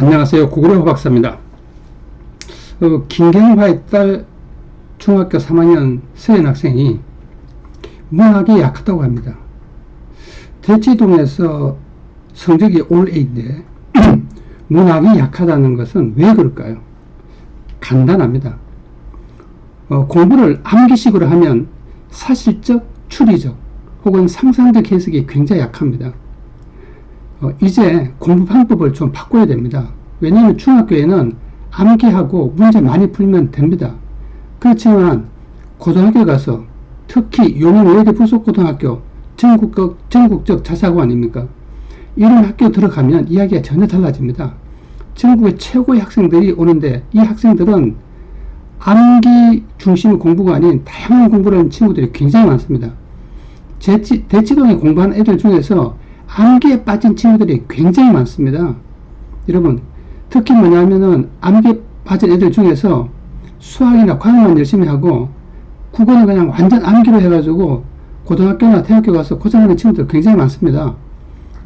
안녕하세요. 구글의 박사입니다. 어, 김경화의 딸 중학교 3학년 서현 학생이 문학이 약하다고 합니다. 대치동에서 성적이 올 A인데 문학이 약하다는 것은 왜 그럴까요? 간단합니다. 어, 공부를 암기식으로 하면 사실적, 추리적 혹은 상상적 해석이 굉장히 약합니다. 어, 이제 공부 방법을 좀 바꿔야 됩니다. 왜냐하면 중학교에는 암기하고 문제 많이 풀면 됩니다. 그렇지만 고등학교 가서 특히 용인 외대 부속고등학교 전국적, 전국적 자사고 아닙니까? 이런 학교 들어가면 이야기가 전혀 달라집니다. 전국의 최고의 학생들이 오는데 이 학생들은 암기 중심 공부가 아닌 다양한 공부를 하는 친구들이 굉장히 많습니다. 대치, 대치동에 공부하는 애들 중에서 암기에 빠진 친구들이 굉장히 많습니다. 여러분, 특히 뭐냐면은 암기에 빠진 애들 중에서 수학이나 과학만 열심히 하고 국어는 그냥 완전 암기로 해가지고 고등학교나 대학교 가서 고생하는 친구들 굉장히 많습니다.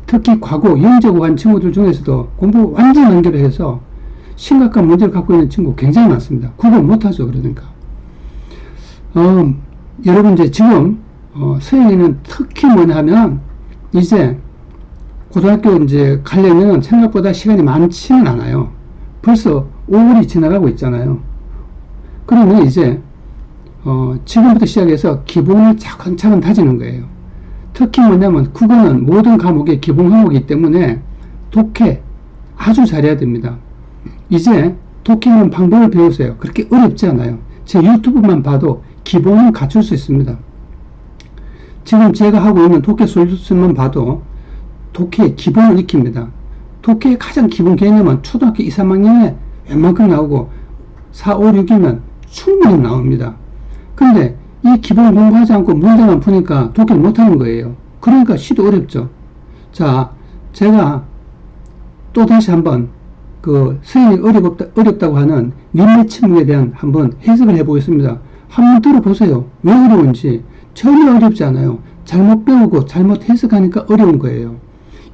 특히 과거 영재고 간 친구들 중에서도 공부 완전 암기로 해서 심각한 문제를 갖고 있는 친구 굉장히 많습니다. 국어 못하죠, 그러니까. 어, 여러분 이제 지금 어, 서영이는 특히 뭐냐 하면 이제 고등학교 이제 가려면 생각보다 시간이 많지는 않아요. 벌써 5월이 지나가고 있잖아요. 그러면 이제 어, 지금부터 시작해서 기본을 차근차근 다지는 거예요. 특히 뭐냐면 국어는 모든 과목의 기본 과목이기 때문에 독해 아주 잘해야 됩니다. 이제 독해하는 방법을 배우세요. 그렇게 어렵지 않아요. 제 유튜브만 봐도 기본은 갖출 수 있습니다. 지금 제가 하고 있는 독해 솔루션만 봐도 독해의 기본을 익힙니다. 독해의 가장 기본 개념은 초등학교 2, 3학년에 웬만큼 나오고 4, 5, 6이면 충분히 나옵니다. 근데 이 기본 공부하지 않고 문제만 푸니까 독해를 못하는 거예요. 그러니까 시도 어렵죠. 자, 제가 또 다시 한번 그 수행이 어렵다, 어렵다고 하는 민매 침묵에 대한 한번 해석을 해보겠습니다. 한번 들어보세요. 왜 어려운지 전혀 어렵지 않아요. 잘못 배우고 잘못 해석하니까 어려운 거예요.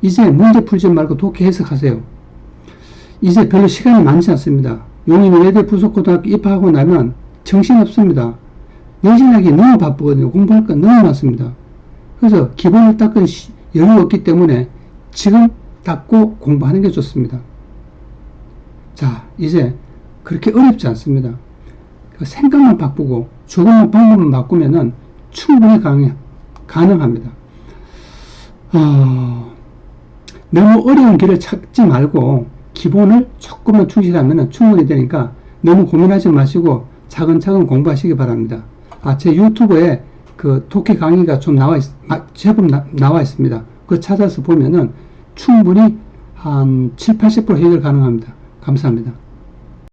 이제 문제 풀지 말고 독해 해석하세요. 이제 별로 시간이 많지 않습니다. 용인 외대 부속고등학교 입학하고 나면 정신없습니다. 내신하기 너무 바쁘거든요. 공부할 건 너무 많습니다. 그래서 기본을 닦은 여유가 없기 때문에 지금 닦고 공부하는 게 좋습니다. 자, 이제 그렇게 어렵지 않습니다. 생각만 바꾸고 조금만 방법만 바꾸면은 충분히 가능, 가능합니다. 어, 너무 어려운 길을 찾지 말고 기본을 조금만 충실하면 충분히 되니까 너무 고민하지 마시고 차근차근 공부하시기 바랍니다. 아, 제 유튜브에 그 독해 강의가 좀 나와 있, 아, 제법 나, 나와 있습니다. 그 찾아서 보면은 충분히 한 7, 80% 해결 가능합니다. 감사합니다.